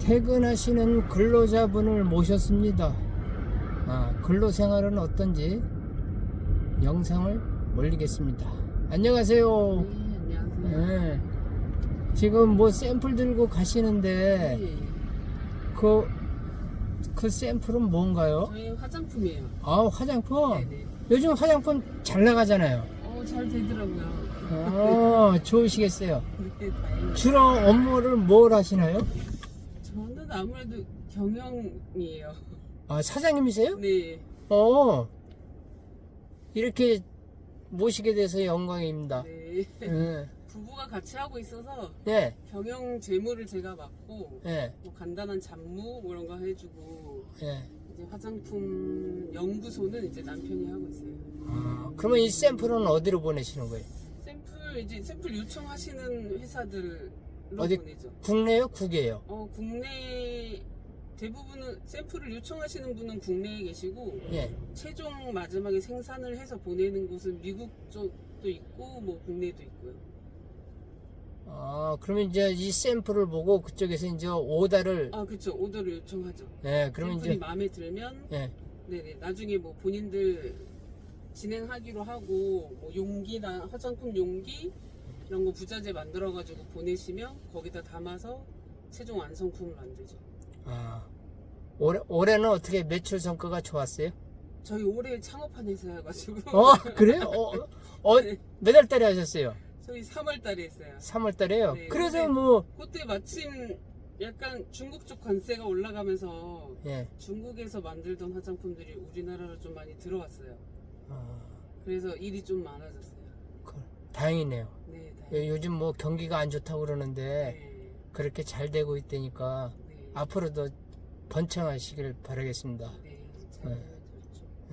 퇴근하시는 근로자분을 모셨습니다. 아, 근로 생활은 어떤지 영상을 올리겠습니다. 안녕하세요. 네, 안녕하세요. 예. 지금 뭐 샘플 들고 가시는데 네, 그, 그 샘플은 뭔가요? 저희 화장품이에요. 아, 화장품? 네네. 요즘 화장품 잘 나가잖아요. 어, 잘 되더라고요. 어, 좋으시겠어요. 네, 다행이에요. 주로 업무를 뭘 하시나요? 아무래도 경영이에요. 아, 사장님이세요? 네. 어, 이렇게 모시게 돼서 영광입니다. 네. 예, 부부가 같이 하고 있어서 예, 경영 재무를 제가 맡고 예, 뭐 간단한 잡무 뭐 이런 거 해주고 예. 이제 화장품 연구소는 이제 남편이 하고 있어요. 아, 그러면 이 샘플은 어디로 보내시는 거예요? 샘플 이제 샘플 요청하시는 회사들로 어디- 보내죠. 국내요? 국외요? 어 국내 대부분은 샘플을 요청하시는 분은 국내에 계시고 예. 최종 마지막에 생산을 해서 보내는 곳은 미국 쪽도 있고 뭐 국내도 있고요. 아, 그러면 이제 이 샘플을 보고 그쪽에서 이제 오다를, 아 그렇죠 오더를 요청하죠. 예, 그러면 샘플이 이제, 마음에 들면 예, 네네 나중에 뭐 본인들 진행하기로 하고 뭐 용기나 화장품 용기 이런 거 부자재 만들어 가지고 보내시면 거기다 담아서 최종 완성품을 만들죠. 아, 올해, 올해는 어떻게 매출 성과가 좋았어요? 저희 올해 창업한 회사여가지고 어, 그래요? 어, 어, 네. 몇월 달에 하셨어요? 저희 3월 달에 했어요. 3월 달에요? 네, 그래서 뭐, 그때 마침 약간 중국 쪽 관세가 올라가면서 예, 중국에서 만들던 화장품들이 우리나라로 좀 많이 들어왔어요. 아, 그래서 일이 좀 많아졌어요. 그, 다행이네요. 네, 예. 요즘 뭐 경기가 안 좋다고 그러는데, 네, 그렇게 잘 되고 있다니까, 네, 앞으로도 번창하시길 바라겠습니다. 네, 잘 네.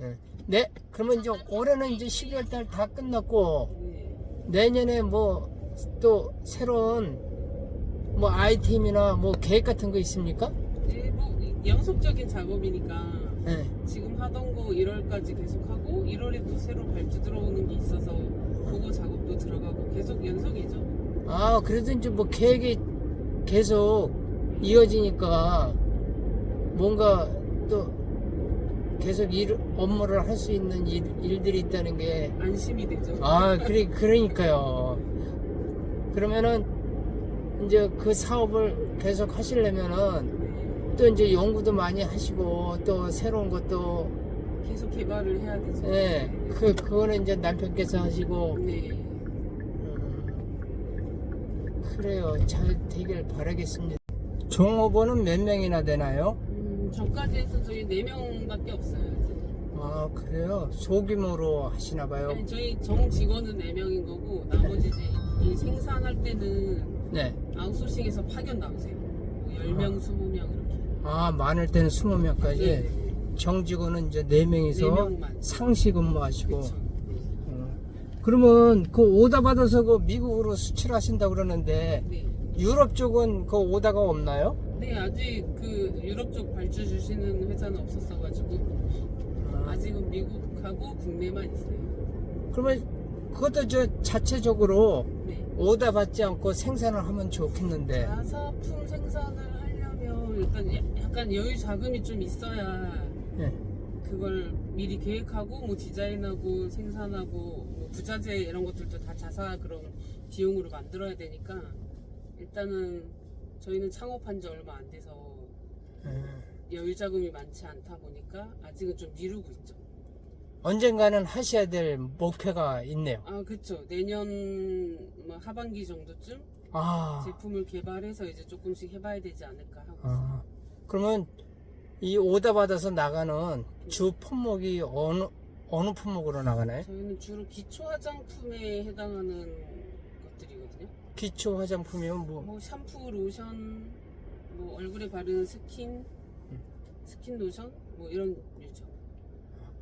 됐죠. 네, 그러면 이제 올해는 이제 12월 달 다 끝났고, 네, 내년에 뭐 또 새로운 뭐 아이템이나 뭐 계획 같은 거 있습니까? 네, 뭐 연속적인 작업이니까 네. 지금 하던 거 1월까지 계속 하고 1월에 또 새로 발주 들어오는 게 있어서 그거 작업도 들어가고 계속 연속이죠. 아, 그래도 이제 뭐 계획이 계속 이어지니까 뭔가 또 계속 일, 업무를 할 수 있는 일, 일들이 있다는 게 안심이 되죠. 아, 그래, 그러니까요. 그러면은 이제 그 사업을 계속 하시려면은 네, 또 이제 연구도 많이 하시고 또 새로운 것도 계속 개발을 해야 되죠. 예, 그 그거는 이제 남편께서 하시고 네. 음, 그래요. 잘 되길 바라겠습니다. 종업원은 몇 명이나 되나요? 음, 전까지 해서 저희 4명밖에 없어요. 이제. 아, 그래요. 소규모로 하시나 봐요. 아니, 저희 정 직원은 4명인 거고 나머지 이제 이 생산할 때는 네. 아웃소싱에서 파견 나오세요. 뭐 10명, 20명 이렇게. 아, 많을 때는 20명까지. 네, 정직원은 이제 4명이서 4명만. 상시 근무하시고. 어. 그러면 그 오다 받아서 그 미국으로 수출하신다 그러는데 네. 유럽 쪽은 그 오다가 없나요? 네, 아직 그 유럽 쪽 발주 주시는 회사는 없었어가지고 아직은 미국하고 국내만 있어요. 그러면 그것도 저 자체적으로 네. 오다 받지 않고 생산을 하면 좋겠는데 가사품 생산을 야- 약간 여유 자금이 좀 있어야 예. 그걸 미리 계획하고 뭐 디자인하고 생산하고 뭐 부자재 이런 것들도 다 자사 그런 비용으로 만들어야 되니까 일단은 저희는 창업한 지 얼마 안 돼서 예. 여유 자금이 많지 않다 보니까 아직은 좀 미루고 있죠. 언젠가는 하셔야 될 목표가 있네요. 아 그쵸 내년 뭐 하반기 정도쯤 아, 제품을 개발해서 이제 조금씩 해봐야 되지 않을까 하고 있어요. 아. 그러면 이 오다 받아서 나가는 주 품목이 어느 어느 품목으로 나가나요? 저희는 주로 기초 화장품에 해당하는 것들이거든요. 기초 화장품이면 뭐 뭐 샴푸, 로션, 뭐 얼굴에 바르는 스킨, 스킨 로션, 뭐 이런 류죠.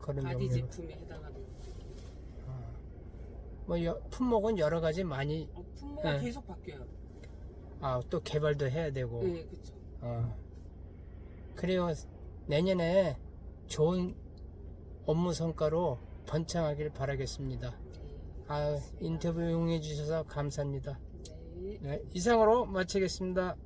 그런 바디 종류. 제품에 해당하는. 것들. 뭐 여- 품목은 여러 가지 많이 어, 품목은 네. 계속 바뀌어요. 아, 또 개발도 해야 되고. 네, 그쵸. 아, 그래요. 내년에 좋은 업무 성과로 번창하길 바라겠습니다. 네. 아, 인터뷰 응해 주셔서 감사합니다. 네. 네, 이상으로 마치겠습니다.